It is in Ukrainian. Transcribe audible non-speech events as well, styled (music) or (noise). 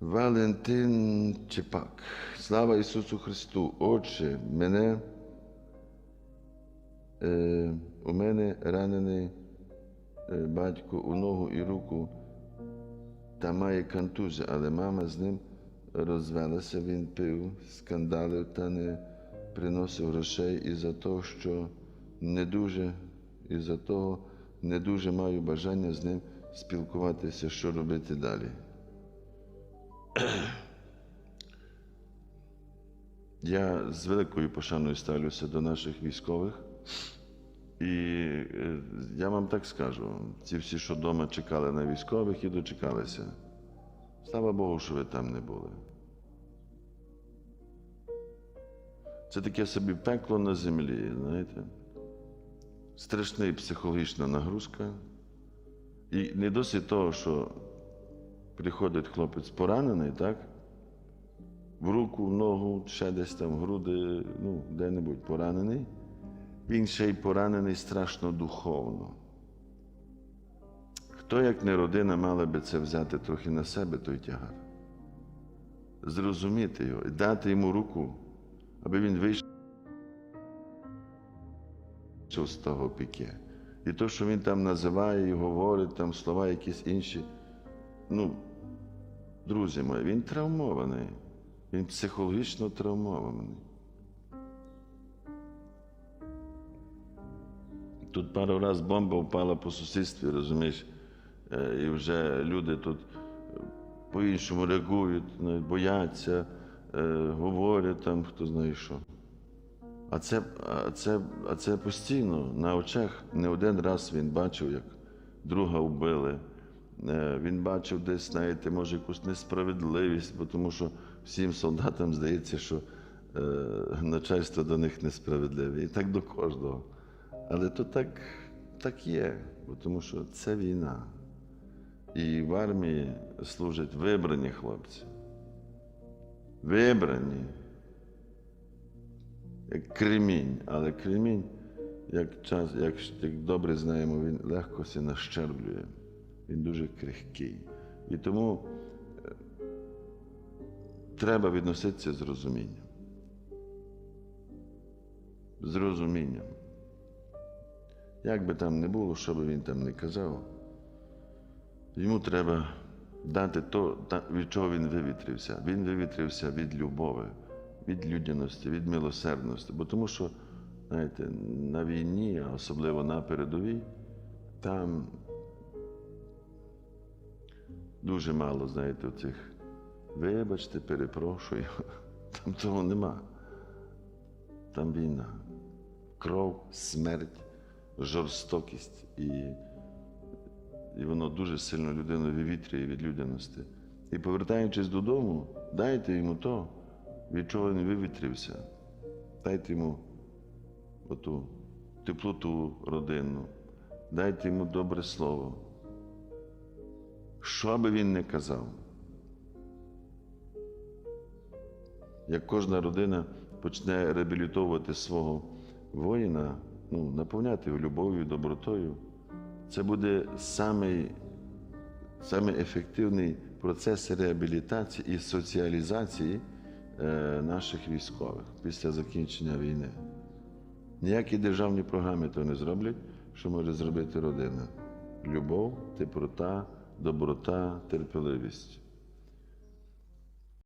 Валентин Чепак. Слава Ісусу Христу! Отче, мене, е, у мене ранений е, батько у ногу і руку та має контузію, але мама з ним розвелася, він пив, скандалив та не приносив грошей із-за того, що не дуже, із-за того не дуже маю бажання з ним спілкуватися, що робити далі. Я з великою пошаною ставлюся до наших військових. І е, я вам так скажу: ці всі, що вдома чекали на військових і дочекалися. Слава Богу, що ви там не були. Це таке собі пекло на землі, знаєте. Страшна психологічна нагрузка. І не досить того, що приходить хлопець поранений, так? В руку, в ногу, ще десь там, в груди, ну, де-небудь поранений. Він ще й поранений страшно духовно. Хто, як не родина, мала би це взяти трохи на себе, той тягар? Зрозуміти його і дати йому руку, аби він вийшов з того піке. І то, що він там називає і говорить, там слова якісь інші. Ну, друзі мої, він травмований, він психологічно травмований. Тут пару раз бомба впала по сусідстві, розумієш, Е, і вже люди тут е, по-іншому реагують, бояться, е, говорять там, хто знає що. А це, а, це, а це постійно на очах не один раз він бачив, як друга вбили. Е, Він бачив десь, знаєте, може, якусь несправедливість, бо тому що всім солдатам здається, що е, начальство до них несправедливе. І так до кожного. Але то так, так є, бо тому що це війна. І в армії служать вибрані хлопці. Вибрані. Як кремінь, але кремінь, як, час, як, як добре знаємо, він легко се нащерблює. Він дуже крихкий. І тому е, треба відноситися з розумінням. З розумінням. Як би там не було, що би він там не казав, йому треба дати то, від чого він вивітрився. Він вивітрився від любові, від людяності, від милосердності. Бо тому що, знаєте, на війні, а особливо на передовій, там дуже мало, знаєте, цих вибачте, перепрошую. (laughs) Там того нема. Там війна. Кров, смерть, жорстокість. І, і воно дуже сильно людину вивітрює від людяності. І повертаючись додому, дайте йому то, від чого він вивітрився. Дайте йому оту теплоту родинну, дайте йому добре слово. Що би він не казав, як кожна родина почне реабілітовувати свого воїна, ну, наповняти любов'ю, добротою, це буде самий, процес реабілітації і соціалізації е, наших військових після закінчення війни. Ніякі державні програми то не зроблять, що може зробити родина. Любов, теплота, доброта, терпеливість.